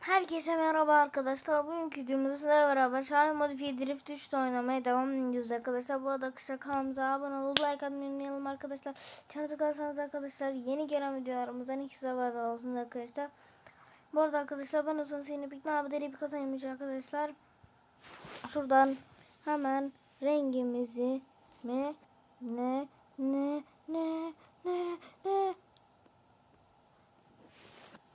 Herkese merhaba arkadaşlar. Bugünkü videomuzda sizlerle beraber Şahin Modifiye Drift 3'te oynamaya devam ediyoruz arkadaşlar. Bu arada arkadaşlar kanalımıza abone olup like atmayı arkadaşlar. Çanınıza kalsanız arkadaşlar yeni gelen videolarımızdan size haberdar olsun arkadaşlar. Bu arada arkadaşlar ben olsun seni bir abi deri bir kazanmış arkadaşlar. Şuradan hemen rengimizi mi ne ne ne ne ne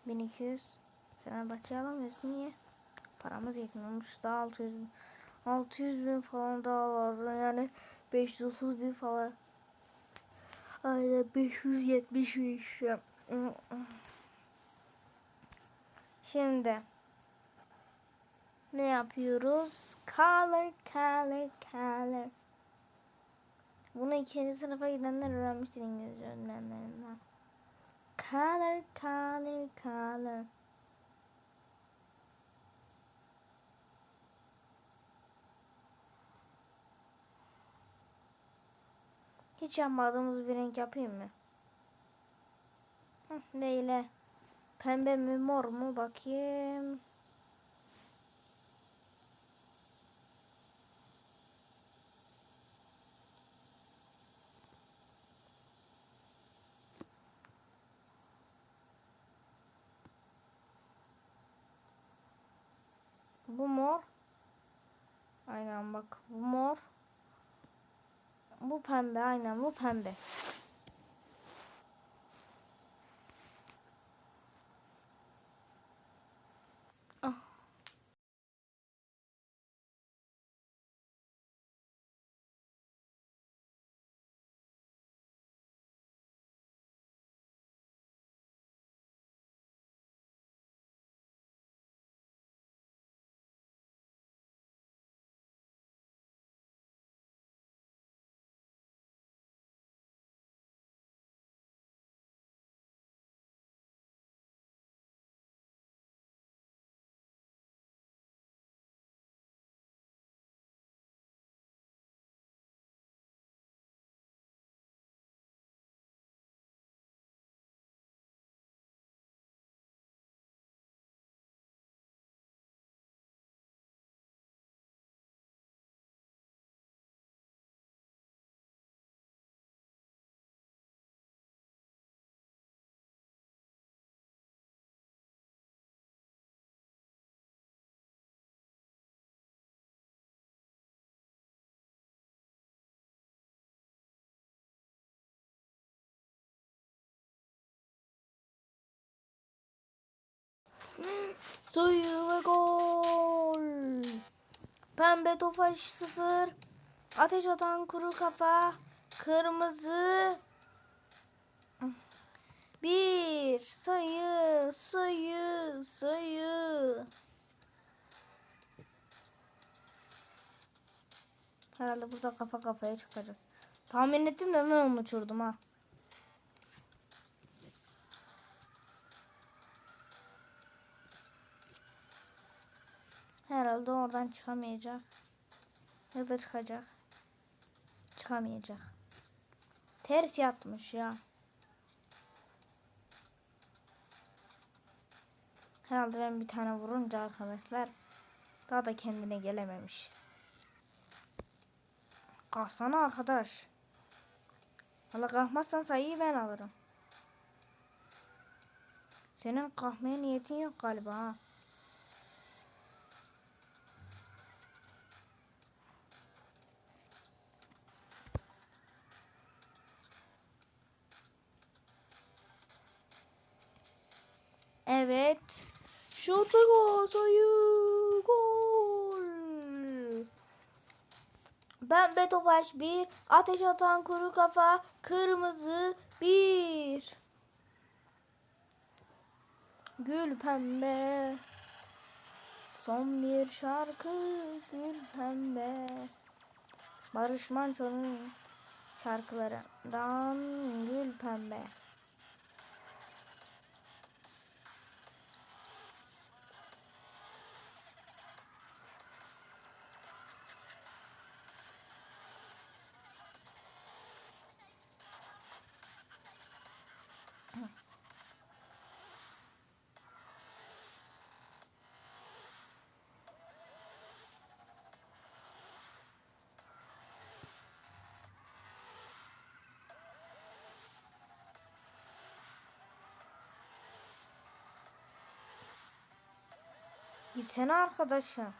1200 Fenerbahçe alamıyoruz. Niye? Paramız yetmiyormuş. Daha 600 bin. 600 bin falan daha lazım. Yani 530 bin falan. Aynen 575. Şimdi ne yapıyoruz? Color, color, color. Bunu ikinci sınıfa gidenler öğrenmiştir İngilizce öğretmenlerinden. Color, color, color. Hiç yapmadığımız bir renk yapayım mı? Hı, Neyle? Pembe mi mor mu bakayım. Bu mor. Aynen bak bu mor. Bu pembe aynen bu pembe. Suyu ve gol. Pembe tofaş sıfır. Ateş atan kuru kafa. Kırmızı. Bir sayı sayı sayı. Herhalde burada kafa kafaya çıkacağız. Tahmin ettim de hemen onu uçurdum ha. Herhalde oradan çıkamayacak. Ya da çıkacak. Çıkamayacak. Ters yatmış ya. Herhalde ben bir tane vurunca arkadaşlar daha da kendine gelememiş. Kalksana arkadaş. Valla kalkmazsan sayıyı ben alırım. Senin kalkmaya niyetin yok galiba ha. Gol sayı gol. Pembe topaş bir. Ateş atan kuru kafa. Kırmızı bir. Gül pembe. Son bir şarkı gül pembe. Barış Manço'nun şarkılarından gül pembe. Gitsene arkadaşım.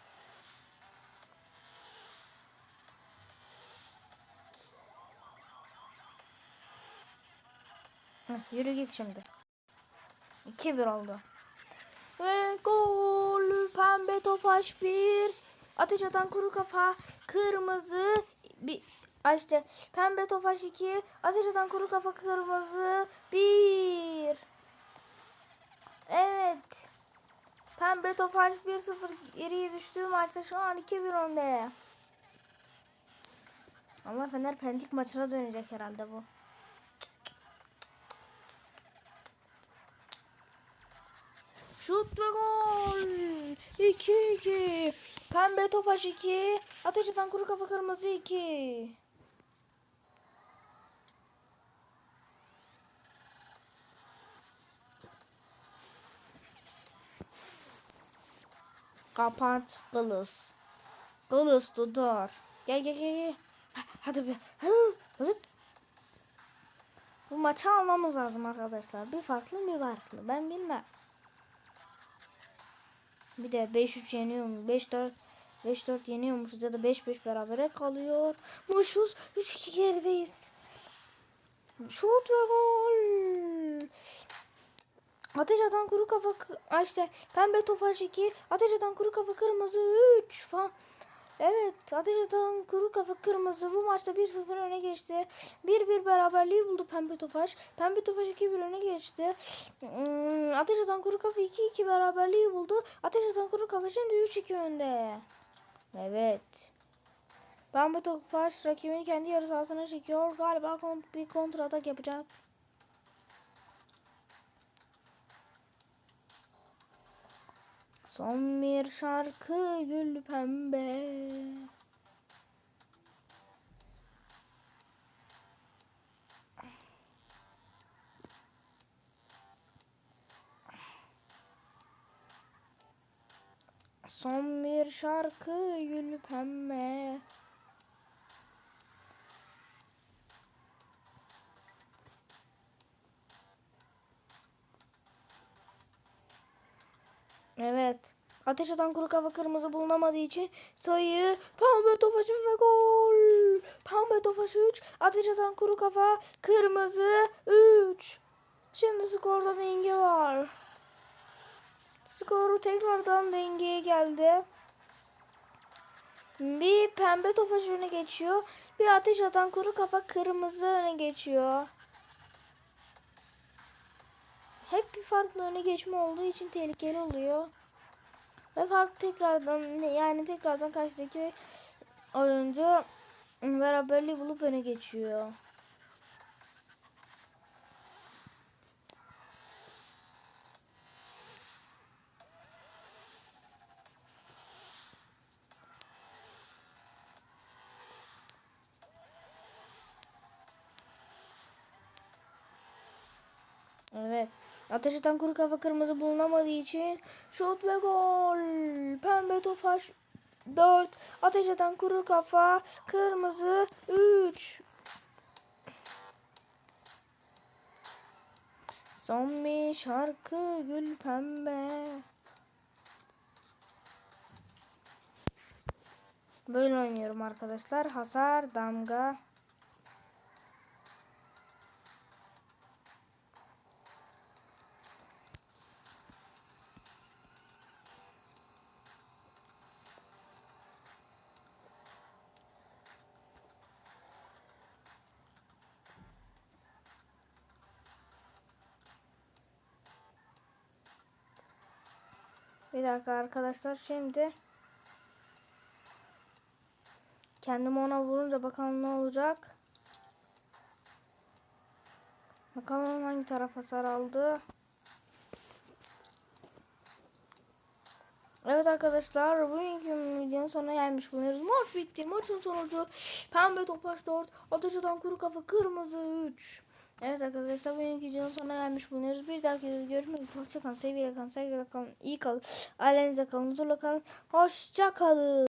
Heh, yürü git şimdi. 2-1 oldu. Ve gol pembe tofaş bir. Ateş atan kuru kafa kırmızı bir işte pembe tofaş 2 ateş atan kuru kafa kırmızı 1 Evet Pembe tofaş 1-0 geriye düştüğü maçta şu an 2-1 önde Ama Fener Pendik maçına dönecek herhalde bu Şut ve gol. 2-2. Pembe topaş 2. Ateş eden kuru kafa kırmızı 2. Kapat kılıç. Kılıç tutar. Gel gel gel. gel. Hadi be. Hadi. Bu maçı almamız lazım arkadaşlar. Bir farklı bir farklı. Ben bilmem. Bir de 5-3 yeniyormuş. 5-4 5-4 yeniyormuşuz ya da 5-5 berabere kalıyor. Muşuz 3-2 gerideyiz. Şut ve gol. Ateş atan kuru kafa işte pembe tofaş 2 ateş atan kuru kafa kırmızı 3 falan. Evet ateş atan kuru kafa kırmızı bu maçta 1-0 öne geçti. 1-1 beraberliği buldu pembe tofaş. Pembe tofaş 2-1 öne geçti. Hmm, ateş atan kuru kafa 2-2 beraberliği buldu. Ateş atan kuru kafa şimdi 3-2 önde. Evet. Pembe tofaş rakibini kendi yarı sahasına çekiyor. Galiba kont- bir kontra atak yapacak. Son bir şarkı gül pembe. Son bir şarkı gül pembe. Evet. Ateş atan kuru kafa kırmızı bulunamadığı için sayı pembe tofaşı ve gol. Pembe tofaşı 3. Ateş atan kuru kafa kırmızı 3. Şimdi skorda denge var. Skoru tekrardan dengeye geldi. Bir pembe tofaş öne geçiyor. Bir ateş atan kuru kafa kırmızı öne geçiyor. Farklı öne geçme olduğu için tehlikeli oluyor. Ve fark tekrardan yani tekrardan karşıdaki oyuncu beraberliği bulup öne geçiyor. Ateş kuru kafa kırmızı bulunamadığı için şut ve gol. Pembe tofaş 4. Ateş kuru kafa kırmızı 3. Son bir şarkı gül pembe. Böyle oynuyorum arkadaşlar. Hasar, damga, Bir dakika arkadaşlar şimdi kendimi ona vurunca bakalım ne olacak. Bakalım hangi taraf hasar aldı. Evet arkadaşlar bugünkü videonun sonuna gelmiş bulunuyoruz. Maç bitti. Maçın sonucu pembe topaç 4, ateş atan kuru kafa kırmızı 3. Evet arkadaşlar bugünkü videonun sonuna gelmiş bulunuyoruz. Bir dahaki videoda görüşmek üzere. Hoşçakalın, sevgiyle kalın, sevgiyle kalın, iyi kalın. Ailenizle kalın, huzurla kalın. Hoşça kalın.